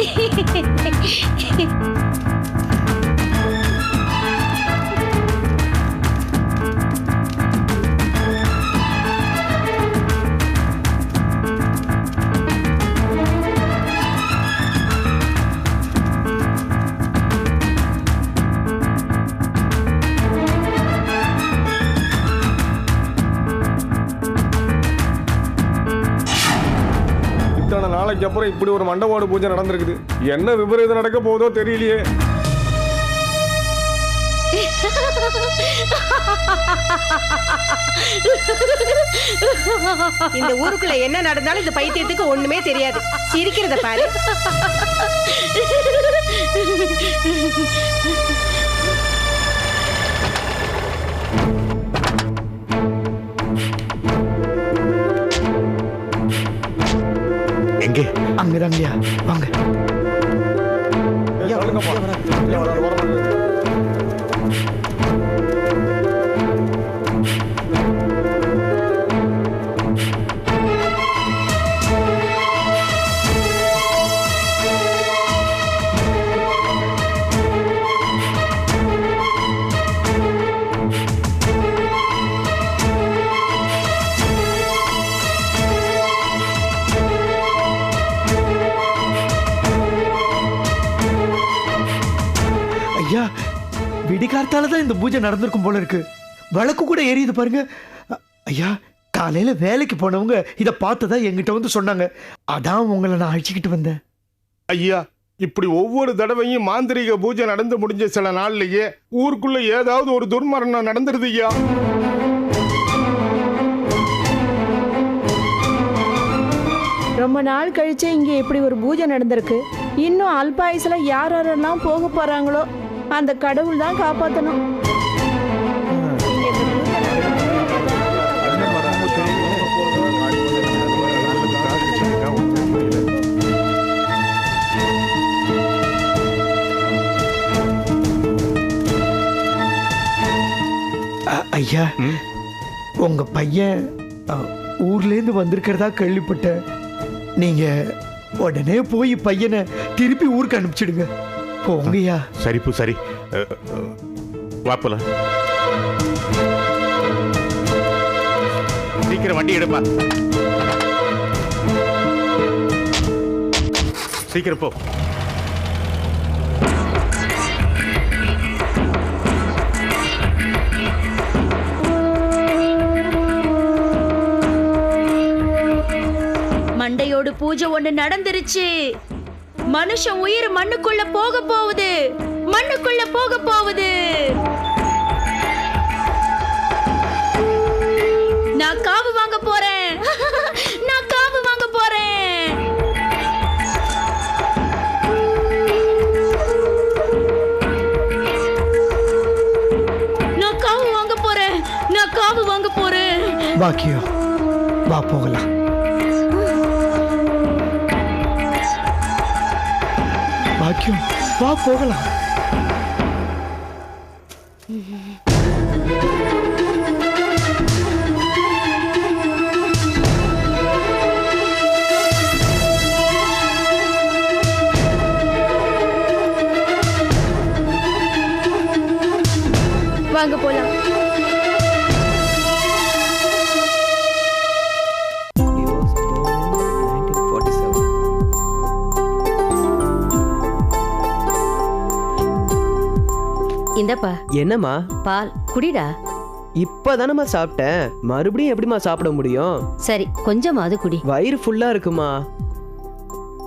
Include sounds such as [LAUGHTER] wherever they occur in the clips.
Hehehehe [LAUGHS] இத்தனை அப்புறம் இப்படி ஒரு மண்டபோடு பூஜை நடந்திருக்குது. என்ன விபரீதம் நடக்க போதோ தெரியலையே. இந்த ஊருக்குள்ள என்ன நடந்தாலும் இந்த பைத்தியத்துக்கு ஒண்ணுமே தெரியாது. சிரிக்கிறத பாரு. அங்கதாங்கய்யா வாங்க. ஐயா விடிகார்த்தால தான் இந்த பூஜை நடந்திருக்கும் போல இருக்கு. விளக்கு கூட எரியுது பாருங்க. ஐயா காலையில வேலைக்கு போனவங்க இதை பார்த்ததா என்கிட்ட வந்து சொன்னாங்க. அதான் உங்களை நான் அழைச்சிக்கிட்டு வந்தேன். ஐயா இப்படி ஒவ்வொரு தடவையும் மாந்திரீக பூஜை நடந்து முடிஞ்ச சில நாள்லயே ஊருக்குள்ள ஏதாவது ஒரு துர்மரணம் நடந்துருது ஐயா. ரொம்ப நாள் கழிச்சு இங்கே இப்படி ஒரு பூஜை நடந்திருக்கு. இன்னும் அல்பாயுசுல யார் யாரெல்லாம் போக போறாங்களோ அந்த கடவுள் தான் காப்பாற்றணும் அ- ஐயா? உங்க பையன் ஊர்லேருந்து வந்திருக்கிறதா கேள்விப்பட்டேன். நீங்க உடனே போய் பையனை திருப்பி ஊருக்கு அனுப்பிச்சிடுங்க. போங்கய்யா சரிப்பு சரி அஹ், அஹ், வா போலாம் சீக்கிரம் வண்டி எடுப்பா சீக்கிரம் போ மண்டையோடு பூஜை ஒண்ணு நடந்துருச்சு மனுஷன் உயிர் மண்ணுக்குள்ள போக போகுது. மண்ணுக்குள்ள போக போகுது. நான் காவு வாங்க போறேன். [LAUGHS] நான் காவு வாங்க போறேன். நான் காவு வாங்க போறேன். நான் காவு வாங்க போறேன். பாக்கியம் வா போகலாம். பாக்கியம் வா போகலாம். வாங்க போலாம். இந்தப்பா. என்னம்மா? பால் குடிடா. இப்பதானம்மா சாப்பிட்டேன். மறுபடியும் எப்படிம்மா சாப்பிட முடியும்? சரி கொஞ்சமாவது குடி. வயிறு ஃபுல்லா இருக்குமா?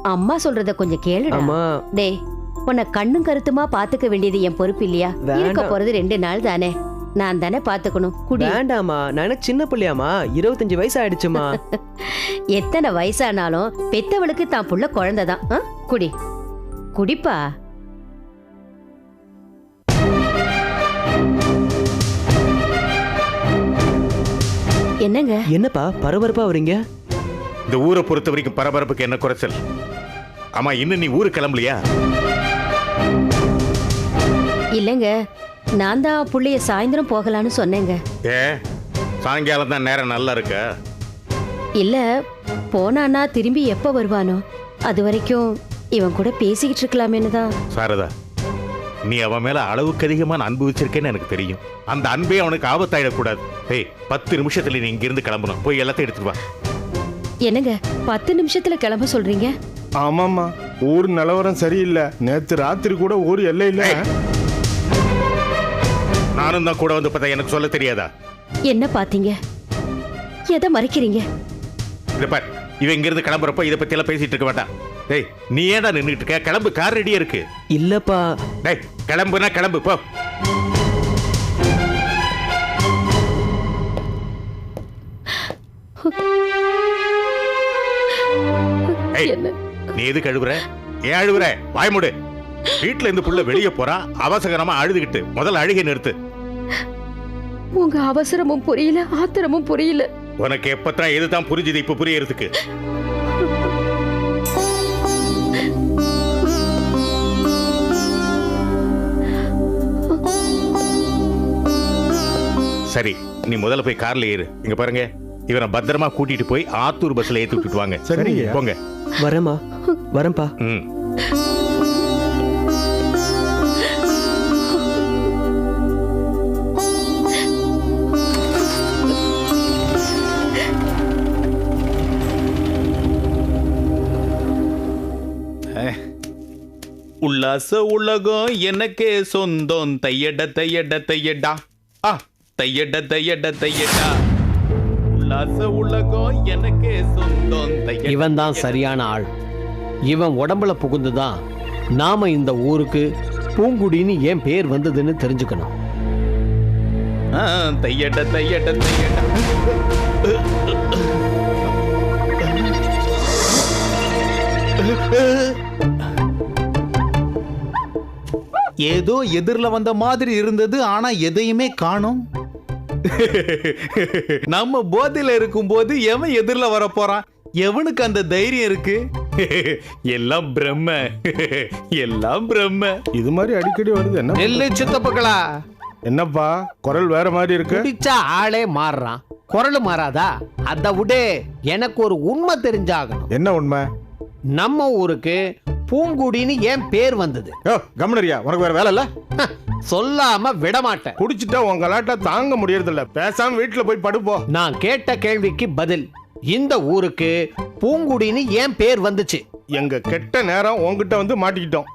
அம்மா சொல்றத கொஞ்சம் கேளுடா. அம்மா. டேய் உன்னை கண்ணும் கருத்துமா பாத்துக்க வேண்டியது என் பொறுப்பு இல்லையா? வேண்டாம். இருக்க போறது ரெண்டு நாள் தானே. நான் தானே பாத்துக்கணும். குடி. வேண்டாம்மா. நான் சின்ன பிள்ளையாம்மா? இருபத்தஞ்சு வயசு ஆயிடுச்சுமா எத்தனை வயசானாலும் பெத்தவளுக்கு தான் புள்ள குழந்தைதான்? குடி. குடிப்பா. என்னங்க? என்னப்பா பரபரப்பா வரீங்க இந்த ஊரை பொறுத்த வரைக்கும் பரபரப்புக்கு என்ன குறைச்சல்? ஆமா இன்னும் நீ ஊருக்கு கிளம்பலையா? இல்லைங்க நான் தான் புள்ளைய சாயந்தரம் போகலான்னு சொன்னேங்க. ஏ சாயங்காலம் தான் நேரம் நல்லா இருக்க? இல்ல போனானா திரும்பி எப்ப வருவானோ? அது வரைக்கும் இவன் கூட பேசிக்கிட்டு இருக்கலாமேன்னு தான். சாரதா நீ அவன் மேல அளவுக்கு அதிகமான அன்பு வச்சிருக்கேன்னு எனக்கு தெரியும். அந்த அன்பே அவனுக்கு ஆபத்தாயிடக்கூடாது. ஏய் பத்து நிமிஷத்துல நீ இங்கிருந்து கிளம்பணும். போய் எல்லாத்தையும் எடுத்துட்டு வா. என்னங்க பத்து நிமிஷத்துல கிளம்ப சொல்றீங்க? ஆமாம்மா ஊர் நிலவரம் சரியில்லை. நேத்து ராத்திரி கூட ஊர் எல்லையில. நானும் தான் கூட வந்து பார்த்தா எனக்கு சொல்ல தெரியாதா? என்ன பாத்தீங்க எதை மறைக்கிறீங்க? இதை பார். இவன் இங்கிருந்து கிளம்புறப்ப இதை பத்தி எல்லாம் பேசிட்டு இருக்க வேண்டாம் டேய் நீ ஏன்டா நின்றுட்டு இருக்க? கிளம்பு கார் ரெடியா இருக்கு. இல்லப்பா. டேய் கிளம்புனா கிளம்பு போ. நீ எது கழுவுற ஏன் அழுவுற வாய் மூடு. வீட்டுல இருந்து புள்ள வெளியே போறா அவசரமா அழுதுகிட்டு. முதல்ல அழுகை நிறுத்து. உங்க அவசரமும் புரியல ஆத்திரமும் புரியல. உனக்கு எப்பத்தான் எதுதான் புரிஞ்சுது இப்ப புரியறதுக்கு? சரி நீ முதல்ல போய் கார்ல ஏறு. இங்க பாருங்க. இவனை பத்திரமா கூட்டிட்டு போய் ஆத்தூர் பஸ்ல ஏத்தி விட்டுட்டு வாங்க. சரிங்க. போங்க. வரேம்மா. வரேன்ப்பா. ம். உல்லாச உலகம் எனக்கே சொந்தம். தையட தையட தையடா. ஆ தையட தையட தையடா. உல்லாச உலகம் எனக்கே சொந்தம். தையட இவன் தான் சரியான ஆள். இவன் உடம்புல புகுந்துதான் நாம இந்த ஊருக்கு பூங்குடின்னு ஏன் பேர் வந்ததுன்னு தெரிஞ்சுக்கணும். ஆ, தையட தையட தையடா. [LAUGHS] ஏதோ எதிர்ல வந்த மாதிரி இருந்தது ஆனா எதையுமே காணோம். நம்ம போதையில இருக்கும்போது எவன் எதிர்ல வர போறான் எவனுக்கு அந்த தைரியம் இருக்கு? எல்லாம் பிரம்ம. எல்லாம் பிரம்ம. இது மாதிரி அடிக்கடி வருது. என்ன நெல்லு சித்தப்பக்களா என்னப்பா? குரல் வேற மாதிரி இருக்கு. குடிச்சா ஆளே மாறுறான். குரல் மாறாதா? அத விடு. எனக்கு ஒரு உண்மை தெரிஞ்சாகணும். என்ன உண்மை? நம்ம ஊருக்கு பூங்குடின்னு ஏன் பேர் வந்தது? கமனரியா உனக்கு வேற வேலை இல்ல? சொல்லாம விட மாட்டேன் குடிச்சிட்டா உங்க கலாட்டா தாங்க முடியறது இல்ல பேசாம வீட்டுல போய் படுப்போ. நான் கேட்ட கேள்விக்கு பதில் இந்த ஊருக்கு பூங்குடின்னு ஏன் பேர் வந்துச்சு? எங்க கெட்ட நேரம் உன்கிட்ட வந்து மாட்டிக்கிட்டோம்.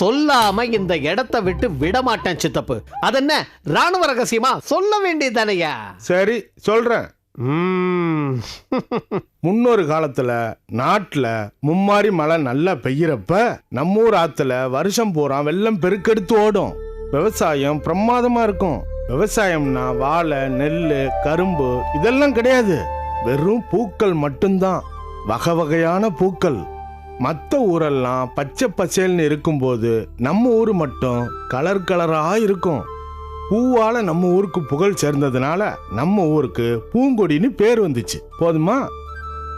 சொல்லாம இந்த இடத்தை விட்டு விட மாட்டேன் சித்தப்பு. அதென்ன ராணுவ ரகசியமா? சொல்ல வேண்டியதானையா சரி சொல்றேன். முன்னொரு காலத்துல நாட்டுல மும்மாரி மழை நல்லா பெய்யறப்ப நம்ம ஊர் ஆத்துல வருஷம் பூரா வெள்ளம் பெருக்கெடுத்து ஓடும். விவசாயம் பிரமாதமா இருக்கும். விவசாயம்னா வாழை நெல் கரும்பு இதெல்லாம் கிடையாது. வெறும் பூக்கள் மட்டும்தான். வகை வகையான பூக்கள். மற்ற ஊரெல்லாம் பச்சை பசேல்னு இருக்கும்போது நம்ம ஊர் மட்டும் கலர் கலராக இருக்கும். பூவால நம்ம ஊருக்கு புகழ் சேர்ந்ததுனால நம்ம ஊருக்கு பூங்கொடின்னு பேர் வந்துச்சு. போதுமா?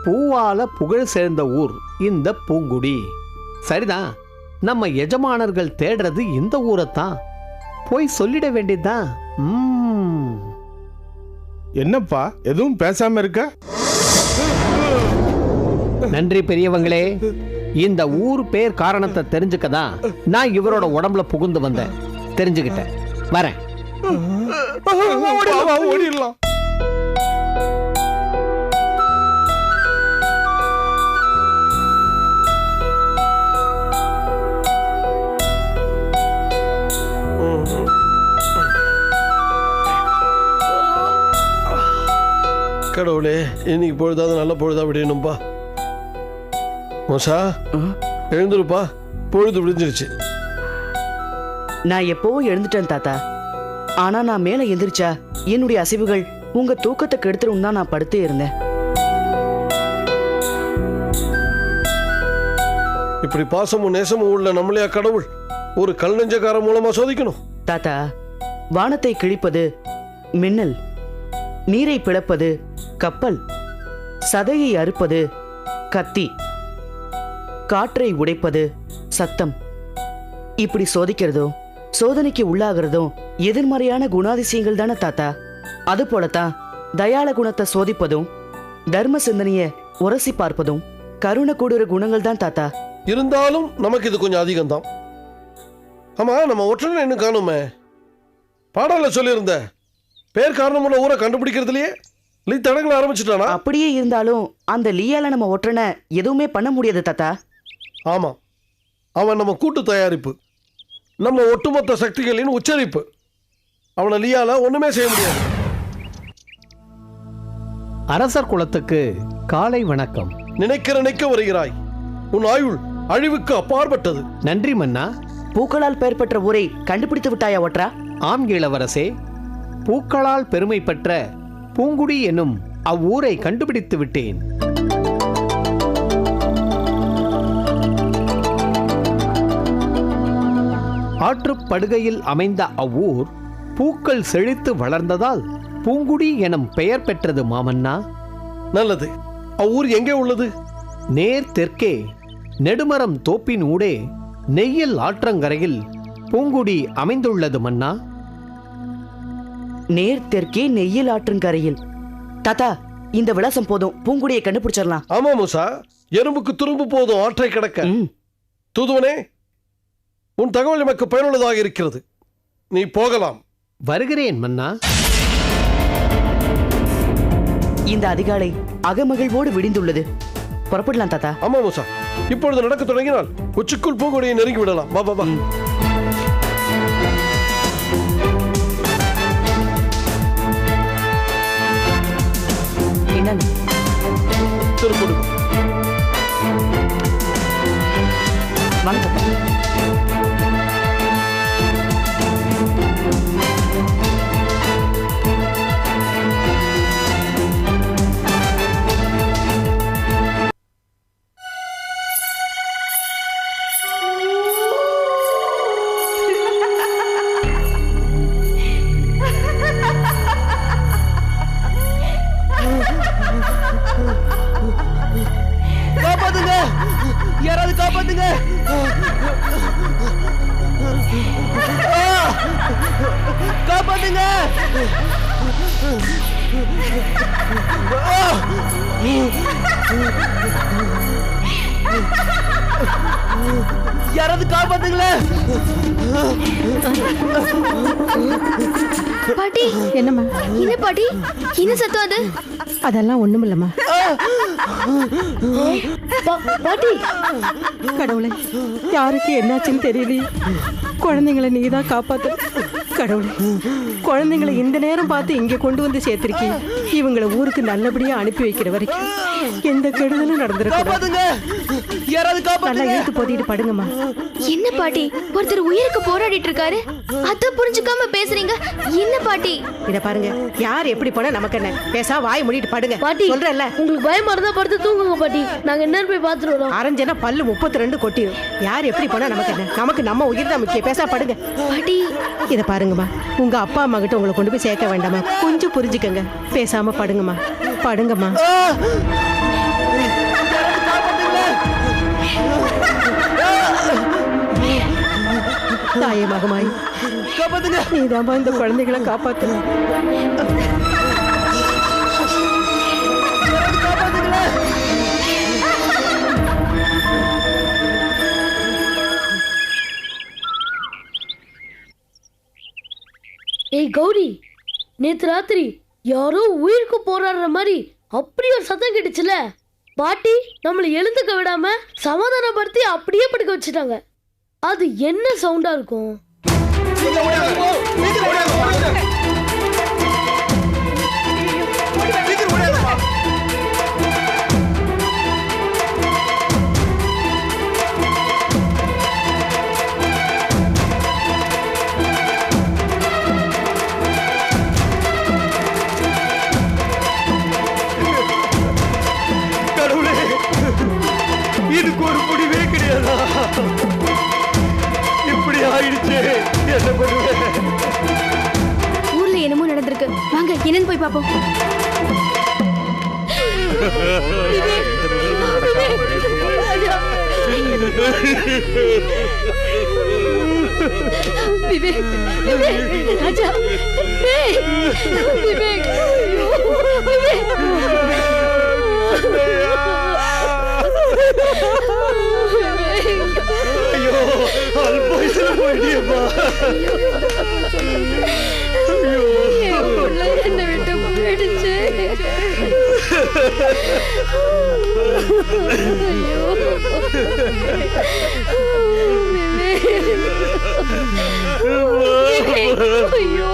பூவால புகழ் சேர்ந்த ஊர் இந்த பூங்குடி. சரிதான் நம்ம எஜமானர்கள் தேடுறது இந்த ஊரைத்தான். போய் சொல்லிட வேண்டியதுதான். ம். என்னப்பா எதுவும் பேசாம இருக்க? நன்றி பெரியவங்களே. இந்த ஊர் பேர் காரணத்தை தெரிஞ்சுக்க தான் நான் இவரோட உடம்புல புகுந்து வந்தேன். தெரிஞ்சுக்கிட்டேன். வரேன். ஓடிடலாம், ஓடிடலாம் கடவுளே இன்னைக்கு பொழுதாவது நல்ல பொழுதா விடணும்பா. மோசா எழுந்துருப்பா. பொழுது விடிஞ்சிருச்சு. நான் எப்பவும் எழுந்துட்டேன் தாத்தா. ஆனா நான் மேல எந்திரிச்சா என்னுடைய அசைவுகள் உங்க தூக்கத்தை கெடுத்துரும் தான் நான் படுத்தே இருந்தேன். இப்படி பாசமும் நேசமும் உள்ள நம்மளையா கடவுள் ஒரு கல் நெஞ்சக்கார மூலமா சோதிக்கணும். தாத்தா வானத்தை கிழிப்பது மின்னல் நீரை பிளப்பது கப்பல் சதையை அறுப்பது கத்தி காற்றை உடைப்பது சத்தம். இப்படி சோதிக்கிறதும் சோதனைக்கு உள்ளாகிறதும் எதிர்மறையான குணாதிசயங்கள் தானே தாத்தா? அது போலத்தான் தயாள குணத்தை சோதிப்பதும் தர்ம சிந்தனைய உரசி பார்ப்பதும் கருணை கூடுற குணங்கள் தான் தாத்தா. இருந்தாலும் நமக்கு இது கொஞ்சம் அதிகம்தான். ஆமா நம்ம ஒற்றனை இன்னும் காணுமே? பாடல சொல்லியிருந்த பேர் காரணமுள்ள ஊரை கண்டுபிடிக்கிறதுலயே லீ தடங்களை ஆரம்பிச்சுட்டானா? அப்படியே இருந்தாலும் அந்த லீயால நம்ம ஒற்றனை எதுவுமே பண்ண முடியாது தாத்தா. ஆமா அவன் நம்ம கூட்டு தயாரிப்பு. நம்ம ஒட்டுமொத்த சக்திகளின் உச்சரிப்பு. அவனை லீயால ஒண்ணுமே செய்ய முடியாது. அரசர் குலத்துக்கு காலை வணக்கம். நினைக்க நினைக்க வருகிறாய். உன் ஆயுள் அழிவுக்கு அப்பாற்பட்டது. நன்றி மன்னா. பூக்களால் பெயர் பெற்ற ஊரை கண்டுபிடித்து விட்டாயா ஒற்றா? ஆம் இளவரசே. பூக்களால் பெருமை பெற்ற பூங்குடி எனும் அவ்வூரை கண்டுபிடித்து விட்டேன். ஆற்றுப் படுகையில் அமைந்த அவ்வூர் பூக்கள் செழித்து வளர்ந்ததால் பூங்குடி எனும் பெயர் பெற்றது மாமன்னா. நல்லது. அவ்வூர் எங்கே உள்ளது? நேர் தெற்கே நெடுமரம் தோப்பின் ஊடே நெய்யில் ஆற்றங்கரையில் பூங்குடி அமைந்துள்ளது மன்னா. நேர் தெற்கே நெய்யில் ஆற்றங்கரையில். தாத்தா இந்த விலாசம் போதும். பூங்குடியை கண்டுபிடிச்சிடலாம். ஆமா மூசா. எறும்புக்கு துரும்பு போதும் ஆற்றை கிடக்க. தூதுவனே உன் தகவல் எமக்கு பயனுள்ளதாக இருக்கிறது. நீ போகலாம். வருகிறேன் மன்னா. இந்த அதிகாலை அகமகிழ்வோடு விடிந்துள்ளது. புறப்படலாம் தாத்தா. ஆமா மூசா. இப்பொழுது நடக்க தொடங்கினால் உச்சிக்குள் பூங்கொடியை நெருங்கி விடலாம். வா வா வா. என்னங்க? திருப்பூர் வாங்க காப்பாத்துங்க காப்பாத்துங்க Oh! யாராவது காப்பாத்துங்களேன் பாட்டி என்னம்மா? என்ன பாட்டி? என்ன சத்தம் அது? அதெல்லாம் ஒண்ணுமில்லம்மா. பா- பாட்டி. கடவுளே யாருக்கு என்னாச்சுன்னு தெரியலையே. குழந்தைங்களை நீ தான் காப்பாத்து. கடவுளே குழந்தைங்களை இந்த நேரம் பார்த்து இங்கே கொண்டு வந்து சேர்த்திருக்கீங்க இவங்களை ஊருக்கு நல்லபடியா அனுப்பி வைக்கிற வரைக்கும் எந்த கெடுதலும் நடந்திருக்கூடாது காப்பாத்துங்க. யாராவது நல்லா இழுத்து போத்திட்டு படுங்கம்மா. என்ன பாட்டி? ஒருத்தர் உயிருக்கு போராடிட்டு இருக்காரு. அத புரிஞ்சுக்காம பேசுறீங்க. என்ன பாட்டி? இத பாருங்க. யார் எப்படி போனா நமக்கு என்ன? பேசா வாய் மூடிட்டு படுங்க. பாட்டி சொல்றேன்ல. உங்களுக்கு பயமா இருந்தா படுத்து தூங்குங்க பாட்டி. நாங்க என்ன போய் பாத்துட்டு வரோம் அரைஞ்சனா பல்லு முப்பத்தி ரெண்டு கொட்டிடும் யார் எப்படி போனா நமக்கு என்ன? நமக்கு நம்ம உயிர் தான் முக்கியம். பேசா படுங்க. பாட்டி. இத பாருங்கம்மா. உங்க அப்பா அம்மா கிட்ட உங்களை கொண்டு போய் சேர்க்க வேண்டாமா கொஞ்சம் புரிஞ்சுக்கங்க. பேசாம படுங்கம்மா. படுங்கம்மா. தாயே மகமாய். காப்பாத்துங்க இந்த குழந்தைகளை காப்பாத்து ஏய் கௌரி நேத்து ராத்திரி யாரோ உயிருக்கு போராடுற மாதிரி அப்படி ஒரு சத்தம் கேட்டுச்சுல. பாட்டி நம்மளை எழுந்துக்க விடாம சமாதானப்படுத்தி அப்படியே படுக்க வச்சுட்டாங்க. அது என்ன சவுண்டா இருக்கும்? விவேக் விவேக் ராஜா. விவேக். ஐயோ, விவேக் போயிட்டியப்பா. புள்ள என்னை விட்டு போயிடுச்சு. ஐயோ ஐயோ